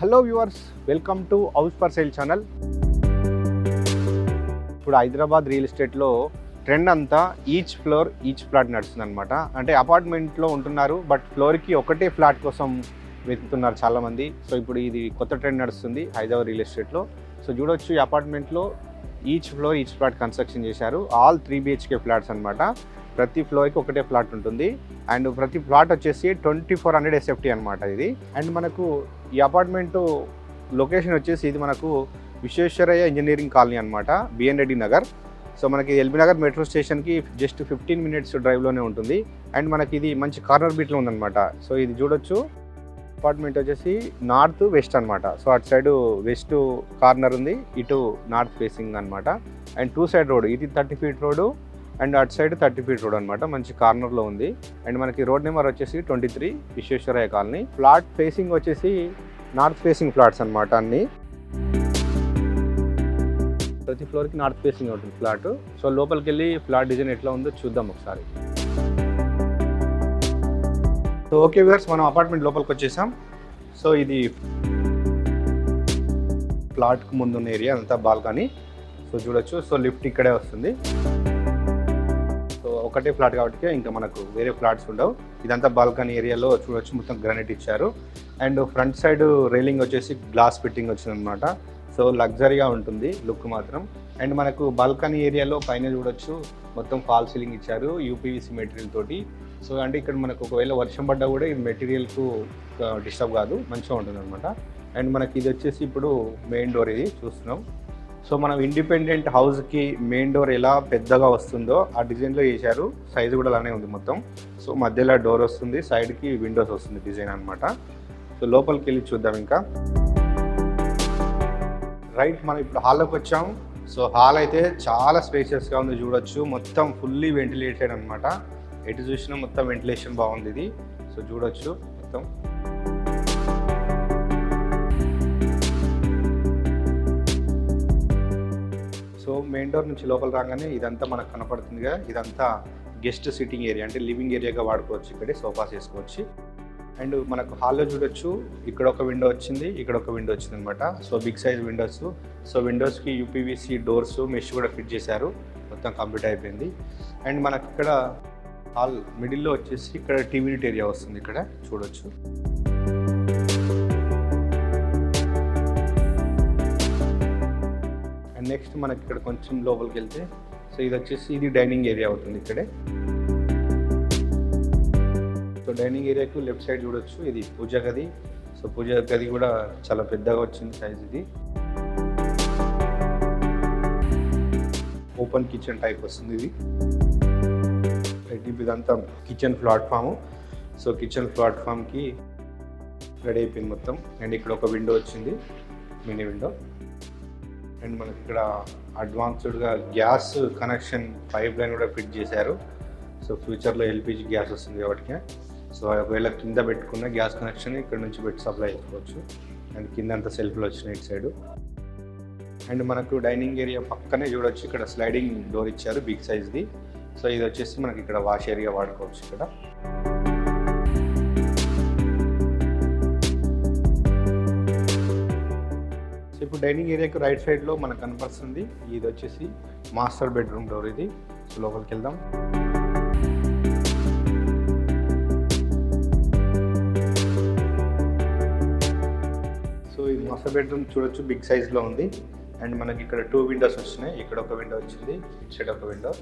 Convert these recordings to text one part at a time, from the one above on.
Hello viewers welcome to house for sale channel. ఇప్పుడు Hyderabad real ఎస్టేట్లో trend అంతా each floor each flat నడుస్తుంది అనమాట అంటే అపార్ట్మెంట్లో ఉంటున్నారు బట్ ఫ్లోర్కి ఒకటే ఫ్లాట్ కోసం వెతుకుతున్నారు చాలామంది. సో ఇప్పుడు ఇది కొత్త ట్రెండ్ నడుస్తుంది హైదరాబాద్ రియల్ ఎస్టేట్లో. సో చూడొచ్చు ఈ అపార్ట్మెంట్లో each floor each flat construction చేశారు. ఆల్ త్రీ బిహెచ్కే ఫ్లాట్స్ అనమాట ప్రతి ఫ్లోర్కి ఒకటే ఫ్లాట్ ఉంటుంది. అండ్ ప్రతి ప్లాట్ వచ్చేసి ట్వంటీ ఫోర్ హండ్రెడ్ ఎస్ఎఫ్టీ అనమాట ఇది. అండ్ మనకు ఈ అపార్ట్మెంట్ లొకేషన్ వచ్చేసి ఇది మనకు విశ్వేశ్వరయ్య ఇంజనీరింగ్ కాలనీ అనమాట బిఎన్ రెడ్డి నగర్. సో మనకి ఎల్బీ నగర్ మెట్రో స్టేషన్కి జస్ట్ ఫిఫ్టీన్ మినిట్స్ డ్రైవ్లోనే ఉంటుంది. అండ్ మనకి ఇది మంచి కార్నర్ బీట్లో ఉందన్నమాట. సో ఇది చూడొచ్చు. అపార్ట్మెంట్ వచ్చేసి నార్త్ వెస్ట్ అనమాట సో అటు సైడ్ వెస్ట్ కార్నర్ ఉంది ఇటు నార్త్ ఫేసింగ్ అనమాట అండ్ టూ సైడ్ రోడ్ ఇది థర్టీ ఫీట్ రోడ్ అండ్ అటు సైడ్ థర్టీ ఫీట్ రోడ్ అనమాట మంచి కార్నర్లో ఉంది. అండ్ మనకి రోడ్ నెంబర్ వచ్చేసి twenty three Visvesvaraya colony. Flat facing వచ్చేసి నార్త్ ఫేసింగ్ ఫ్లాట్స్ అనమాట అన్ని. ప్రతి ఫ్లోర్కి నార్త్ ఫేసింగ్ ఉంటుంది ఫ్లాట్. సో లోపలికి వెళ్ళి ఫ్లాట్ డిజైన్ ఎట్లా ఉందో చూద్దాం ఒకసారి. సో ఓకే వ్యూవర్స్ మనం అపార్ట్మెంట్ లోపలికి వచ్చేసాం. సో ఇది ఫ్లాట్కి ముందున్న ఏరియా అంతా బాల్కనీ. సో చూడొచ్చు. సో లిఫ్ట్ ఇక్కడే వస్తుంది. ఒకటే ఫ్లాట్ కాబట్టి ఇంకా మనకు వేరే ఫ్లాట్స్ ఉండవు. ఇదంతా బాల్కనీ ఏరియాలో చూడొచ్చు మొత్తం గ్రానైట్ ఇచ్చారు. అండ్ ఫ్రంట్ సైడ్ రైలింగ్ వచ్చేసి గ్లాస్ ఫిట్టింగ్ వచ్చిందనమాట సో లగ్జరీగా ఉంటుంది లుక్ మాత్రం. అండ్ మనకు బాల్కనీ ఏరియాలో పైన చూడొచ్చు మొత్తం ఫాల్ సీలింగ్ ఇచ్చారు యూపీవీసీ మెటీరియల్ తోటి. సో అంటే ఇక్కడ మనకు ఒకవేళ వర్షం పడ్డా కూడా ఈ మెటీరియల్కు డిస్టర్బ్ కాదు మంచిగా ఉంటుంది అనమాట అండ్ మనకి ఇది వచ్చేసి ఇప్పుడు మెయిన్ డోర్ ఇది చూస్తున్నాం. సో మనం ఇండిపెండెంట్ హౌస్కి మెయిన్ డోర్ ఎలా పెద్దగా వస్తుందో ఆ డిజైన్లో వేశారు సైజు కూడా అలానే ఉంది మొత్తం. సో మధ్యలో డోర్ వస్తుంది సైడ్కి విండోస్ వస్తుంది డిజైన్ అనమాట సో లోపలికి వెళ్ళి చూద్దాం ఇంకా. రైట్ మనం ఇప్పుడు హాల్లోకి వచ్చాం. సో హాల్ అయితే చాలా స్పేషియస్గా ఉంది చూడొచ్చు. మొత్తం ఫుల్లీ వెంటిలేటెడ్ అనమాట ఎటు చూసినా మొత్తం వెంటిలేషన్ బాగుంది ఇది. సో చూడొచ్చు మొత్తం. సో మెయిన్ డోర్ నుంచి లోపల రాగానే ఇదంతా మనకు కనపడుతుందిగా. ఇదంతా గెస్ట్ సిట్టింగ్ ఏరియా అంటే లివింగ్ ఏరియాగా వాడుకోవచ్చు ఇక్కడే సోఫాస్ వేసుకోవచ్చు. అండ్ మనకు హాల్లో చూడొచ్చు ఇక్కడ ఒక విండో వచ్చింది ఇక్కడ ఒక విండో వచ్చింది అనమాట so big size windows. So విండోస్కి UPVC doors mesh కూడా ఫిట్ చేశారు. మొత్తం కంప్లీట్ అయిపోయింది. అండ్ మనకి ఇక్కడ హాల్ మిడిల్లో వచ్చేసి ఇక్కడ టీవీ ఏరియా వస్తుంది ఇక్కడ చూడొచ్చు. నెక్స్ట్ మనకి ఇక్కడ కొంచెం లోపలికి వెళ్తే సో ఇది వచ్చేసి ఇది డైనింగ్ ఏరియా అవుతుంది ఇక్కడే. సో డైనింగ్ ఏరియాకు లెఫ్ట్ సైడ్ చూడొచ్చు ఇది పూజ గది. సో పూజ గది కూడా చాలా పెద్దగా వచ్చింది సైజ్ ఇది. ఓపెన్ కిచెన్ టైప్ వస్తుంది ఇది. రైట్ ఇదంతా కిచెన్ ప్లాట్ఫామ్ సో కిచెన్ ప్లాట్ఫామ్కి రెడీ అయిపోయింది మొత్తం. అండ్ ఇక్కడ ఒక విండో వచ్చింది మినీ విండో అండ్ మనకి ఇక్కడ అడ్వాన్స్డ్గా గ్యాస్ కనెక్షన్ పైప్ లైన్ కూడా ఫిట్ చేశారు. సో ఫ్యూచర్లో ఎల్పిజి గ్యాస్ వస్తుంది కాబట్టి. సో ఒకవేళ కింద పెట్టుకున్న గ్యాస్ కనెక్షన్ ఇక్కడ నుంచి పెట్టి సప్లై చేసుకోవచ్చు. అండ్ కింద అంతా సెల్ఫ్లు వచ్చినాయి ఇటు సైడ్. అండ్ మనకు డైనింగ్ ఏరియా పక్కనే చూడొచ్చు. ఇక్కడ స్లైడింగ్ డోర్ ఇచ్చారు బిగ్ సైజ్ది. సో ఇది వచ్చేసి మనకి ఇక్కడ వాష్ ఏరియా వాడుకోవచ్చు ఇక్కడ. ఇప్పుడు డైనింగ్ ఏరియాకి రైట్ సైడ్లో మనకు కనపరుస్తుంది ఇది వచ్చేసి మాస్టర్ బెడ్రూమ్ డోర్ ఇది. సో లోపలికి వెళ్దాం. సో ఈ మాస్టర్ బెడ్రూమ్ చూడొచ్చు. బిగ్ సైజ్లో ఉంది. అండ్ మనకి ఇక్కడ టూ విండోస్ వచ్చినాయి. ఇక్కడ ఒక విండో వచ్చింది. ఇటు సైడ్ ఒక విండో.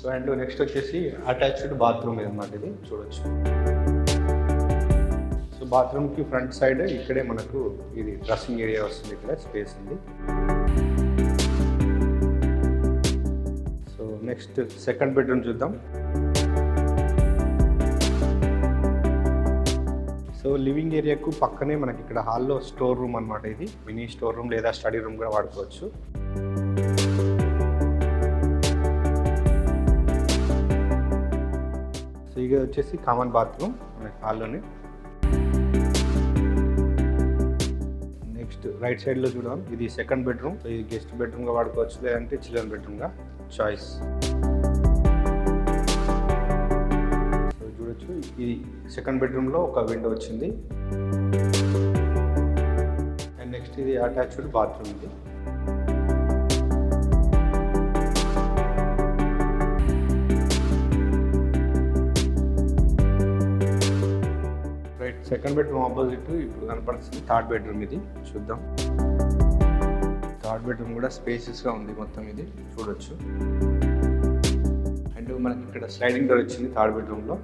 సో అండ్ నెక్స్ట్ వచ్చేసి అటాచ్డ్ బాత్రూమ్ అనమాట ఇది. చూడొచ్చు. సో బాత్రూమ్కి ఫ్రంట్ సైడ్ ఇక్కడే మనకు ఇది డ్రెస్సింగ్ ఏరియా వస్తుంది ఇక్కడ స్పేస్ ఉంది. సో నెక్స్ట్ సెకండ్ బెడ్రూమ్ చూద్దాం. సో లివింగ్ ఏరియాకు పక్కనే మనకి ఇక్కడ హాల్లో స్టోర్ రూమ్ అనమాట ఇది. మినీ స్టోర్ రూమ్ లేదా స్టడీ రూమ్ కూడా వాడుకోవచ్చు. సో ఇది వచ్చేసి కామన్ బాత్రూమ్ మనకి హాల్లోనే. నెక్స్ట్ రైట్ సైడ్లో చూద్దాం ఇది సెకండ్ బెడ్రూమ్. సో ఇది గెస్ట్ బెడ్రూమ్గా వాడుకోవచ్చు లేదంటే చిల్డ్రన్ బెడ్రూమ్గా చాయిస్. చూడొచ్చు. ఇది సెకండ్ బెడ్రూమ్లో ఒక విండో వచ్చింది. అండ్ నెక్స్ట్ ఇది అటాచ్డ్ బాత్రూమ్ ఇది. సెకండ్ బెడ్రూమ్ ఆపోజిట్ ఇప్పుడు కనపడుతుంది. థర్డ్ బెడ్రూమ్ ఇది. చూద్దాం. థర్డ్ బెడ్రూమ్ కూడా స్పేసెస్గా ఉంది మొత్తం ఇది. చూడొచ్చు. అండ్ మనకి ఇక్కడ స్లైడింగ్ డోర్ వచ్చింది థర్డ్ బెడ్రూమ్లో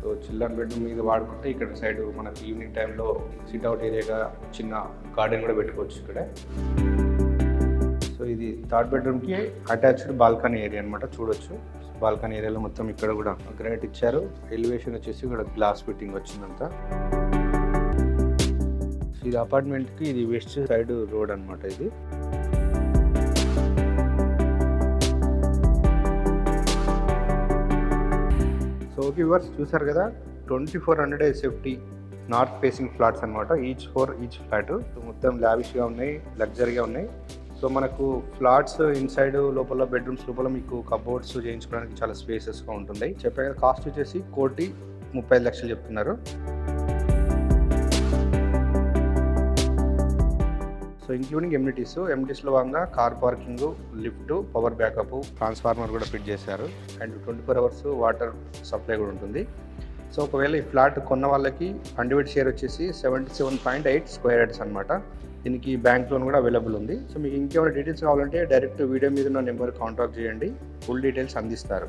సో చిల్డ్రన్ బెడ్రూమ్ మీద వాడుకుంటే ఇక్కడ సైడ్ మనకి ఈవినింగ్ టైంలో సిట్అవుట్ ఏరియాగా చిన్న గార్డెన్ కూడా పెట్టుకోవచ్చు ఇక్కడ. సో ఇది థర్డ్ బెడ్రూమ్కి అటాచ్డ్ బాల్కనీ ఏరియా అనమాట చూడొచ్చు. బాల్కనీ ఏరియాలో మొత్తం ఇక్కడ కూడా గ్రానైట్ ఇచ్చారు. ఎలివేషన్ వచ్చేసి ఇక్కడ గ్లాస్ ఫిట్టింగ్ వచ్చిందంతా. ఇది అపార్ట్మెంట్కి ఇది వెస్ట్ సైడ్ రోడ్ అన్నమాట ఇది. సో వ్యూవర్స్ చూసారు కదా twenty four hundred safety north facing flats అనమాట ఈచ్ ఫోర్ ఈచ్ ఫ్లాట్ మొత్తం లావిష్గా ఉన్నాయి లగ్జరీగా ఉన్నాయి. సో మనకు ఫ్లాట్స్ ఇన్సైడ్ లోపల బెడ్రూమ్స్ లోపల మీకు కబోర్డ్స్ చేయించుకోవడానికి చాలా స్పేసెస్గా ఉంటుంది చెప్పే కాస్ట్ వచ్చేసి కోటి ముప్పై ఐదు లక్షలు చెప్తున్నారు. సో ఇంక్లూడింగ్ ఎమ్యూనిటీస్ ఎమ్యూనిటీస్లో భాగంగా car parking lift power backup transformer కూడా ఫిట్ చేశారు. And twenty four hours water supply కూడా ఉంటుంది. సో ఒకవేళ ఈ ఫ్లాట్ కొన్న వాళ్ళకి అండివిడ్ షేర్ వచ్చేసి seventy seven point eight square yards అనమాట దీనికి బ్యాంక్ లోన్ కూడా అవైలబుల్ ఉంది. సో మీకు ఇంకేమైనా డీటెయిల్స్ కావాలంటే డైరెక్ట్ వీడియో మీద ఉన్న నెంబర్ కాంటాక్ట్ చేయండి. ఫుల్ డీటెయిల్స్ అందిస్తారు.